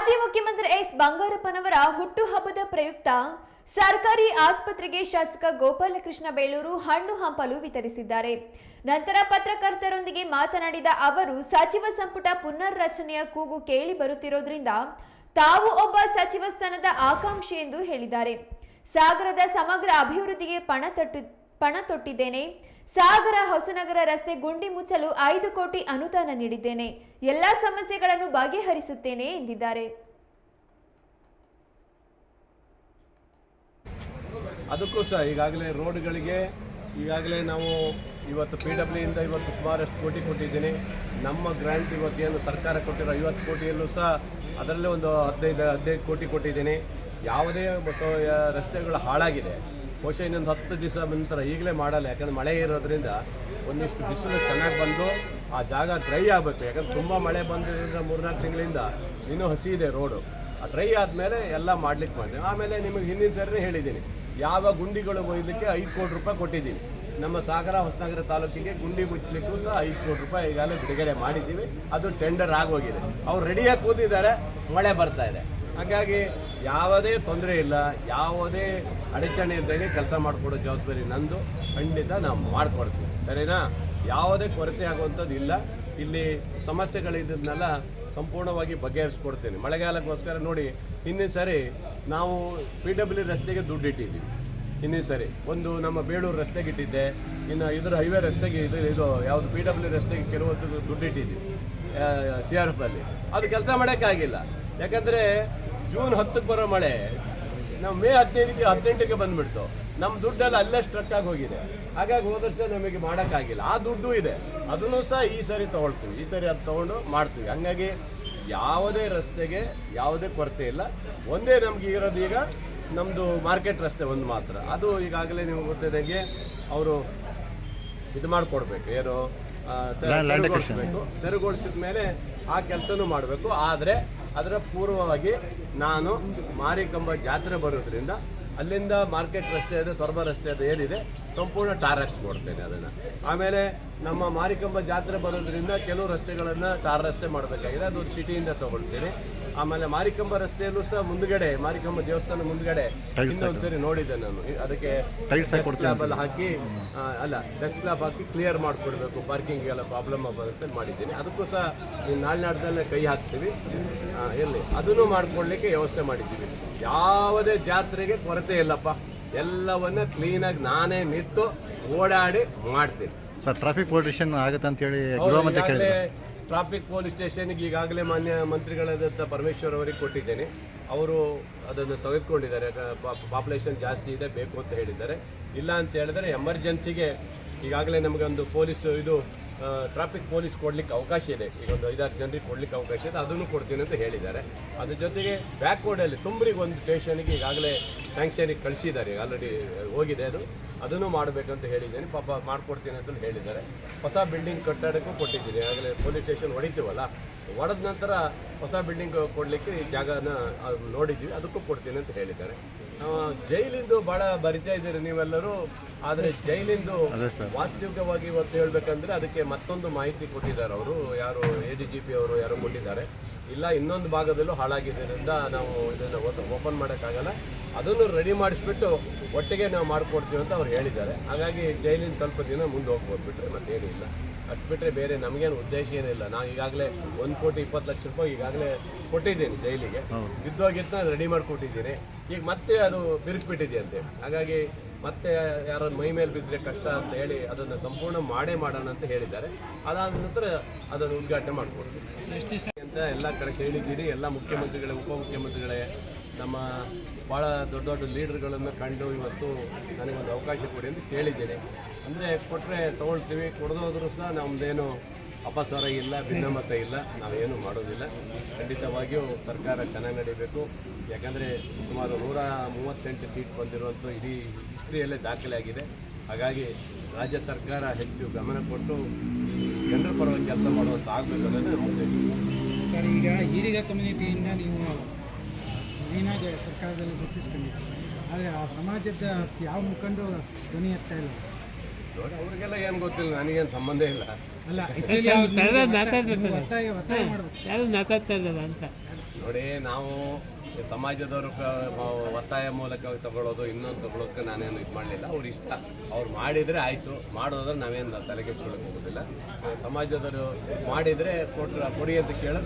ಮಾಜಿ ಮುಖ್ಯಮಂತ್ರಿ ಎಸ್ ಬಂಗಾರಪ್ಪನವರ ಹುಟ್ಟುಹಬ್ಬದ ಪ್ರಯುಕ್ತ ಸರ್ಕಾರಿ ಆಸ್ಪತ್ರೆಗೆ ಶಾಸಕ ಗೋಪಾಲಕೃಷ್ಣ ಬೇಳೂರು ಹಣ್ಣು ಹಂಪಲು ವಿತರಿಸಿದ್ದಾರೆ. ನಂತರ ಪತ್ರಕರ್ತರೊಂದಿಗೆ ಮಾತನಾಡಿದ ಅವರು, ಸಚಿವ ಸಂಪುಟ ಪುನರ್ ರಚನೆಯ ಕೂಗು ಕೇಳಿ ಬರುತ್ತಿರೋದ್ರಿಂದ ತಾವು ಒಬ್ಬ ಸಚಿವ ಸ್ಥಾನದ ಆಕಾಂಕ್ಷಿ ಎಂದು ಹೇಳಿದ್ದಾರೆ. ಸಾಗರದ ಸಮಗ್ರ ಅಭಿವೃದ್ಧಿಗೆ ಪಣ ತೊಟ್ಟು, ಪಣ ತೊಟ್ಟಿದ್ದೇನೆ. ಸಾಗರ ಹೊಸನಗರ ರಸ್ತೆ ಗುಂಡಿ ಮುಚ್ಚಲು ಐದು ಕೋಟಿ ಅನುದಾನ ನೀಡಿದ್ದೇನೆ. ಎಲ್ಲಾ ಸಮಸ್ಯೆಗಳನ್ನು ಬಗೆಹರಿಸುತ್ತೇನೆ ಎಂದಿದ್ದಾರೆ. ಅದಕ್ಕೂ ಸಹ ಈಗಾಗಲೇ ರೋಡ್ಗಳಿಗೆ ಈಗಾಗಲೇ ನಾವು ಇವತ್ತು ಪಿ ಡಬ್ಲ್ಯೂ ಇಂದ ಇವತ್ತು ಸುಮಾರಷ್ಟು ಕೋಟಿ ಕೊಟ್ಟಿದ್ದೀನಿ. ನಮ್ಮ ಗ್ರ್ಯಾಂಟ್ ಇವತ್ತು ಏನು ಸರ್ಕಾರ ಕೊಟ್ಟಿರೋ ಐವತ್ತು ಕೋಟಿಯಲ್ಲೂ ಸಹ ಅದರಲ್ಲೇ ಒಂದು ಹದಿನೈದು ಹದಿನೈದು ಕೋಟಿ ಕೊಟ್ಟಿದ್ದೀನಿ. ಯಾವುದೇ ರಸ್ತೆಗಳು ಹಾಳಾಗಿದೆ. ಬಹುಶಃ ಇನ್ನೊಂದು ಹತ್ತು ದಿವಸ ನಂತರ ಈಗಲೇ ಮಾಡಲ್ಲ, ಯಾಕಂದ್ರೆ ಮಳೆ ಇರೋದ್ರಿಂದ ಒಂದಿಷ್ಟು ಬಿಸಿಲು ಚೆನ್ನಾಗಿ ಬಂದು ಆ ಜಾಗ ಡ್ರೈ ಆಗಬೇಕು. ಯಾಕಂದ್ರೆ ತುಂಬ ಮಳೆ ಬಂದಿದ್ದರಿಂದ ಮೂರ್ನಾಲ್ಕು ತಿಂಗಳಿಂದ ಇನ್ನೂ ಹಸಿ ಇದೆ ರೋಡು ಆ ಡ್ರೈ ಆದಮೇಲೆ ಎಲ್ಲ ಮಾಡ್ಲಿಕ್ಕೆ ಮಾಡಿದೆ ಆಮೇಲೆ ನಿಮಗೆ ಹಿಂದಿನ ಸರಿ ಹೇಳಿದ್ದೀನಿ. ಯಾವ ಗುಂಡಿಗಳು ಒಯ್ಯಲಿಕ್ಕೆ ಐದು ಕೋಟಿ ರೂಪಾಯಿ ಕೊಟ್ಟಿದ್ದೀನಿ. ನಮ್ಮ ಸಾಗರ, ಹೊಸನಗರ ತಾಲೂಕಿಗೆ ಗುಂಡಿ ಮುಚ್ಚಲಿಕ್ಕೂ ಸಹ ಐದು ಕೋಟಿ ರೂಪಾಯಿ ಈಗಾಗಲೇ ಬಿಡುಗಡೆ ಮಾಡಿದ್ದೀವಿ. ಅದು ಟೆಂಡರ್ ಆಗೋಗಿದೆ. ಅವ್ರು ರೆಡಿಯಾಗಿ ಕೂತಿದ್ದಾರೆ. ಮಳೆ ಬರ್ತಾ ಇದೆ. ಹಾಗಾಗಿ ಯಾವುದೇ ತೊಂದರೆ ಇಲ್ಲ, ಯಾವುದೇ ಅಡಚಣೆ ಇದ್ದಾಗ ಕೆಲಸ ಮಾಡಿಕೊಡೋ ಜವಾಬ್ದಾರಿ ನಂದು. ಖಂಡಿತ ನಾವು ಮಾಡಿಕೊಡ್ತೀವಿ ಸರಿನಾ? ಯಾವುದೇ ಕೊರತೆ ಆಗುವಂಥದ್ದು ಇಲ್ಲ. ಇಲ್ಲಿ ಸಮಸ್ಯೆಗಳಿದ್ದನ್ನೆಲ್ಲ ಸಂಪೂರ್ಣವಾಗಿ ಬಗೆಹರಿಸ್ಕೊಡ್ತೀನಿ. ಮಳೆಗಾಲಕ್ಕೋಸ್ಕರ ನೋಡಿ, ಹಿಂದಿನ ಸರಿ ನಾವು ಪಿ ಡಬ್ಲ್ಯೂ ರಸ್ತೆಗೆ ದುಡ್ಡು ಇಟ್ಟಿದ್ದೀವಿ. ಹಿಂದಿನ ಸರಿ. ಒಂದು ನಮ್ಮ ಬೇಳೂರು ರಸ್ತೆಗೆ ಇಟ್ಟಿದ್ದೆ, ಇನ್ನು ಇದರ ಹೈವೇ ರಸ್ತೆಗೆ ಇದು ಇದು ಯಾವುದು ಪಿ ಡಬ್ಲ್ಯೂ ರಸ್ತೆಗೆ ಕೆಲವೊಂದು ದುಡ್ಡು ಇಟ್ಟಿದ್ದೀವಿ ಸಿ ಆರ್ ಎಫ್ ಅಲ್ಲಿ. ಅದು ಕೆಲಸ ಮಾಡೋಕ್ಕಾಗಿಲ್ಲ. ಯಾಕಂದರೆ ಜೂನ್ ಹತ್ತಕ್ಕೆ ಬರೋ ಮಳೆ ನಾವು ಮೇ ಹದಿನೈದಕ್ಕೆ ಹದಿನೆಂಟಕ್ಕೆ ಬಂದ್ಬಿಡ್ತು. ನಮ್ಮ ದುಡ್ಡೆಲ್ಲ ಅಲ್ಲೇ ಸ್ಟ್ರಕ್ ಆಗಿ ಹೋಗಿದೆ. ಹಾಗಾಗಿ ಹೋದ ವರ್ಷ ನಮಗೆ ಮಾಡೋಕ್ಕಾಗಿಲ್ಲ. ಆ ದುಡ್ಡು ಇದೆ. ಅದನ್ನು ಸಹ ಈ ಸರಿ ತೊಗೊಳ್ತೀವಿ. ಈ ಸರಿ ಅದು ತೊಗೊಂಡು ಮಾಡ್ತೀವಿ. ಹಂಗಾಗಿ ಯಾವುದೇ ರಸ್ತೆಗೆ ಯಾವುದೇ ಕೊರತೆ ಇಲ್ಲ. ಒಂದೇ ನಮಗೆ ಇರೋದು ಈಗ ನಮ್ಮದು ಮಾರ್ಕೆಟ್ ರಸ್ತೆ ಒಂದು ಮಾತ್ರ. ಅದು ಈಗಾಗಲೇ ನೀವು ಗೊತ್ತಿದ್ದಂಗೆ ಅವರು ಇದು ಮಾಡಿಕೊಡ್ಬೇಕು. ಏನು ತೆರವುಗೊಳಿಸ್ಬೇಕು. ತೆರವುಗೊಳಿಸಿದ ಮೇಲೆ ಆ ಕೆಲಸನೂ ಮಾಡಬೇಕು. ಆದರೆ ಅದರ ಪೂರ್ವವಾಗಿ ನಾನು ಮಾರಿಕಂಬ ಜಾತ್ರೆ ಬರೋದ್ರಿಂದ ಅಲ್ಲಿಂದ ಮಾರ್ಕೆಟ್ ರಸ್ತೆ ಅದು ಸೊರಬ ರಸ್ತೆ ಅದು ಏನಿದೆ ಸಂಪೂರ್ಣ ಟಾರ್ ಕೊಡ್ತೇನೆ ಅದನ್ನು. ಆಮೇಲೆ ನಮ್ಮ ಮಾರಿಕಂಬ ಜಾತ್ರೆ ಬರೋದ್ರಿಂದ ಕೆಲವು ರಸ್ತೆಗಳನ್ನು ಟಾರ್ ರಸ್ತೆ ಮಾಡಬೇಕಾಗಿದೆ ಅದು ಸಿಟಿಯಿಂದ ತಗೊಳ್ತೀನಿ. ಆಮೇಲೆ ಮಾರಿಕಂಬ ರಸ್ತೆಯಲ್ಲೂ ಸಹ ಮುಂದ್ಗಡೆ ಮಾರಿಕಂಬ ದೇವಸ್ಥಾನ ಮುಂದ್ಗಡೆ ಸರಿ ನೋಡಿದೆ ನಾನು. ಅದಕ್ಕೆ ಎಲ್ಲ ಹಾಕಿ ಅಲ್ಲ ಡೆಸ್ಕ್ ಸ್ಲಾಬ್ ಹಾಕಿ ಕ್ಲಿಯರ್ ಮಾಡಿಕೊಡ್ಬೇಕು ಪಾರ್ಕಿಂಗ್ ಎಲ್ಲ ಪ್ರಾಬ್ಲಮ್ ಬರುತ್ತೆ ಮಾಡಿದ್ದೀನಿ. ಅದಕ್ಕೂ ಸಹ ನಾಳ್ನಾಡ್ದಲ್ಲೇ ಕೈ ಹಾಕ್ತೀವಿ. ಇರಲಿ. ಅದನ್ನು ಮಾಡ್ಕೊಡ್ಲಿಕ್ಕೆ ವ್ಯವಸ್ಥೆ ಮಾಡಿದ್ದೀವಿ. ಯಾವುದೇ ಜಾತ್ರೆಗೆ ಕೊರತೆ ಇಲ್ಲಪ್ಪ. ಎಲ್ಲವನ್ನ ಕ್ಲೀನಾಗಿ ನಾನೇ ನಿಂತು ಓಡಾಡಿ ಮಾಡ್ತೀನಿ. ಸರ್ ಟ್ರಾಫಿಕ್ ಪೊಲಿಟಿಷನ್ ಆಗುತ್ತೆ ಅಂತ ಹೇಳಿ ಗೃಹ ಮಂತ್ರಿ ಕೇಳಿದ್ರು ಟ್ರಾಫಿಕ್ ಪೊಲೀಸ್ ಸ್ಟೇಷನ್ಗೆ ಈಗಾಗಲೇ ಮಾನ್ಯ ಮಂತ್ರಿಗಳಾದಂಥ ಪರಮೇಶ್ವರ್ ಅವರಿಗೆ ಕೊಟ್ಟಿದ್ದೇನೆ. ಅವರು ಅದನ್ನು ತೆಗೆದುಕೊಂಡಿದ್ದಾರೆ. ಪಾಪ್ಯುಲೇಷನ್ ಜಾಸ್ತಿ ಇದೆ ಬೇಕು ಅಂತ ಹೇಳಿದ್ದಾರೆ. ಇಲ್ಲ ಅಂತ ಹೇಳಿದ್ರೆ ಎಮರ್ಜೆನ್ಸಿಗೆ ಈಗಾಗಲೇ ನಮಗೆ ಒಂದು ಪೊಲೀಸ್ ಇದು ಟ್ರಾಫಿಕ್ ಪೊಲೀಸ್ ಕೊಡ್ಲಿಕ್ಕೆ ಅವಕಾಶ ಇದೆ. ಈಗ ಒಂದು ಐದಾರು ಜನರಿಗೆ ಕೊಡ್ಲಿಕ್ಕೆ ಅವಕಾಶ ಇದೆ. ಅದನ್ನು ಕೊಡ್ತೀನಿ ಅಂತ ಹೇಳಿದ್ದಾರೆ. ಅದ್ರ ಜೊತೆಗೆ ಬ್ಯಾಕ್ವರ್ಡಲ್ಲಿ ತುಂಬ್ರಿಗೆ ಒಂದು ಸ್ಟೇಷನ್ಗೆ ಈಗಾಗಲೇ ಸ್ಯಾಂಕ್ಷನಿಗೆ ಕಳಿಸಿದ್ದಾರೆ. ಆಲ್ರೆಡಿ ಹೋಗಿದೆ ಅದು. ಅದನ್ನು ಅಂತ ಹೇಳಿದ್ದೀನಿ. ಪಾಪ ಮಾಡಿಕೊಡ್ತೀನಿ ಅಂತ ಹೇಳಿದ್ದಾರೆ. ಹೊಸ ಬಿಲ್ಡಿಂಗ್ ಕಟ್ಟಡಕ್ಕೂ ಕೊಟ್ಟಿದ್ದೀನಿ. ಆಗಲೇ ಪೊಲೀಸ್ ಸ್ಟೇಷನ್ ಹೊಡಿತೀವಲ್ಲ? ಹೊಡೆದ ನಂತರ ಹೊಸ ಬಿಲ್ಡಿಂಗ್ ಕೊಡಲಿಕ್ಕೆ ಜಾಗನ ನೋಡಿದ್ದೀವಿ. ಅದಕ್ಕೂ ಕೊಡ್ತೀನಿ ಅಂತ ಹೇಳಿದ್ದಾರೆ. ಜೈಲಿಂದು ಬಹಳ ಬರಿತಾ ಇದ್ದೀರಿ ನೀವೆಲ್ಲರೂ. ಆದರೆ ಜೈಲಿಂದು ವಾಸ್ತವಿಕವಾಗಿ ಇವತ್ತು ಹೇಳ್ಬೇಕಂದ್ರೆ ಅದಕ್ಕೆ ಮತ್ತೊಂದು ಮಾಹಿತಿ ಕೊಟ್ಟಿದ್ದಾರೆ ಅವರು. ಯಾರು ಎ ಡಿ ಜಿ ಪಿ ಅವರು ಯಾರು ಕೊಟ್ಟಿದ್ದಾರೆ ಇಲ್ಲ ಇನ್ನೊಂದು ಭಾಗದಲ್ಲೂ ಹಾಳಾಗಿದ್ದರಿಂದ ನಾವು ಇದನ್ನ ಓಪನ್ ಮಾಡೋಕ್ಕಾಗಲ್ಲ. ಅದನ್ನು ರೆಡಿ ಮಾಡಿಸ್ಬಿಟ್ಟು ಒಟ್ಟಿಗೆ ನಾವು ಮಾಡಿಕೊಡ್ತೀವಿ ಅಂತ ಅವ್ರು ಹೇಳಿದ್ದಾರೆ. ಹಾಗಾಗಿ ಜೈಲಿನ ಸ್ವಲ್ಪ ದಿನ ಮುಂದೆ ಹೋಗ್ಬೋದು ಬಿಟ್ಟರೆ ಮತ್ತೇನೂ ಇಲ್ಲ. ಅಷ್ಟು ಬಿಟ್ಟರೆ ಬೇರೆ ನಮಗೇನು ಉದ್ದೇಶ ಏನಿಲ್ಲ. ನಾವು ಈಗಾಗಲೇ ಒಂದು ಕೋಟಿ ಇಪ್ಪತ್ತು ಲಕ್ಷ ರೂಪಾಯಿ ಈಗಾಗಲೇ ಕೊಟ್ಟಿದ್ದೀನಿ ಜೈಲಿಗೆ. ಬಿದ್ದೋಗಿದ್ದನ್ನ ರೆಡಿ ಮಾಡಿಕೊಟ್ಟಿದ್ದೀನಿ ಈಗ ಮತ್ತೆ ಅದು ಬಿರುಕ್ಬಿಟ್ಟಿದೆಯಂತೆ. ಹಾಗಾಗಿ ಮತ್ತೆ ಯಾರ ಮೈ ಮೇಲೆ ಬಿದ್ದರೆ ಕಷ್ಟ ಅಂತ ಹೇಳಿ ಅದನ್ನು ಸಂಪೂರ್ಣ ಮಾಡೇ ಮಾಡೋಣ ಅಂತ ಹೇಳಿದ್ದಾರೆ. ಅದಾದ ನಂತರ ಅದನ್ನು ಉದ್ಘಾಟನೆ ಮಾಡಿಕೊಡ್ತೀವಿ ಅಂತ ಎಲ್ಲ ಕಡೆ ಕೇಳಿದ್ದೀರಿ. ಎಲ್ಲ ಮುಖ್ಯಮಂತ್ರಿಗಳೇ ಉಪಮುಖ್ಯಮಂತ್ರಿಗಳೇ ನಮ್ಮ ಭಾಳ ದೊಡ್ಡ ದೊಡ್ಡ ಲೀಡರ್ಗಳನ್ನು ಕಂಡು ಇವತ್ತು ನನಗೊಂದು ಅವಕಾಶ ಕೊಡಿ ಅಂತ ಕೇಳಿದ್ದೇನೆ. ಅಂದರೆ ಕೊಟ್ಟರೆ ತೊಗೊಳ್ತೀವಿ, ಕೊಡದೋದ್ರೂ ಸಹ ನಮ್ಮದೇನು ಅಪಸಾರ ಇಲ್ಲ, ಭಿನ್ನಮತ ಇಲ್ಲ, ನಾವೇನು ಮಾಡೋದಿಲ್ಲ. ಖಂಡಿತವಾಗಿಯೂ ಸರ್ಕಾರ ಚೆನ್ನಾಗಿ ನಡೀಬೇಕು. ಯಾಕಂದರೆ ಸುಮಾರು ನೂರ ಮೂವತ್ತೆಂಟು ಸೀಟ್ ಬಂದಿರುವಂಥ ಇಡೀ ಹಿಸ್ಟ್ರಿಯಲ್ಲೇ ದಾಖಲೆ ಆಗಿದೆ ಹಾಗಾಗಿ ರಾಜ್ಯ ಸರ್ಕಾರ ಹೆಚ್ಚು ಗಮನ ಕೊಟ್ಟು ಈ ಜನರ ಪರವಾಗಿ ಕೆಲಸ ಮಾಡುವಂಥ ಆಗಬೇಕು ಅನ್ನೋದು ನಮ್ಮ ಉದ್ದೇಶ ಸರ್, ಈಗ ಈಡಿಗ ಕಮ್ಯುನಿಟಿಯಿಂದ ನೀವು ಮೇಯ್ನಾಗಿ ಸರ್ಕಾರದಲ್ಲಿ ಗುರುತಿಸ್ಕೊಂಡಿದ್ದಾರೆ ಆದರೆ ಆ ಸಮಾಜದ ಯಾವ ಮುಖಂಡು ಧ್ವನಿ ಎತ್ತಾ ಇಲ್ಲ? ನೋಡಿ ಅವ್ರಿಗೆಲ್ಲ ಏನು ಗೊತ್ತಿಲ್ಲ ನನಗೇನು ಸಂಬಂಧ ಇಲ್ಲ. ಅಲ್ಲ ಒತ್ತಾಯ ಒತ್ತಾಯ ಅಂತ? ನೋಡಿ ನಾವು ಸಮಾಜದವರು ಕ- ಒತ್ತಾಯ ಮೂಲಕ ತಗೊಳ್ಳೋದು ಇನ್ನೊಂದು ತಗೊಳ್ಳೋಕೆ ನಾನೇನು ಇದು ಮಾಡಲಿಲ್ಲ. ಅವ್ರ ಇಷ್ಟ. ಅವ್ರು ಮಾಡಿದರೆ ಆಯಿತು. ಮಾಡೋದ್ರೆ ನಾವೇನು ತಲೆಗೆ ಹೋಗೋದಿಲ್ಲ. ಸಮಾಜದವರು ಮಾಡಿದರೆ ಕೊಟ್ಟು ಕೊಡಿ ಅಂತ ಕೇಳೋದು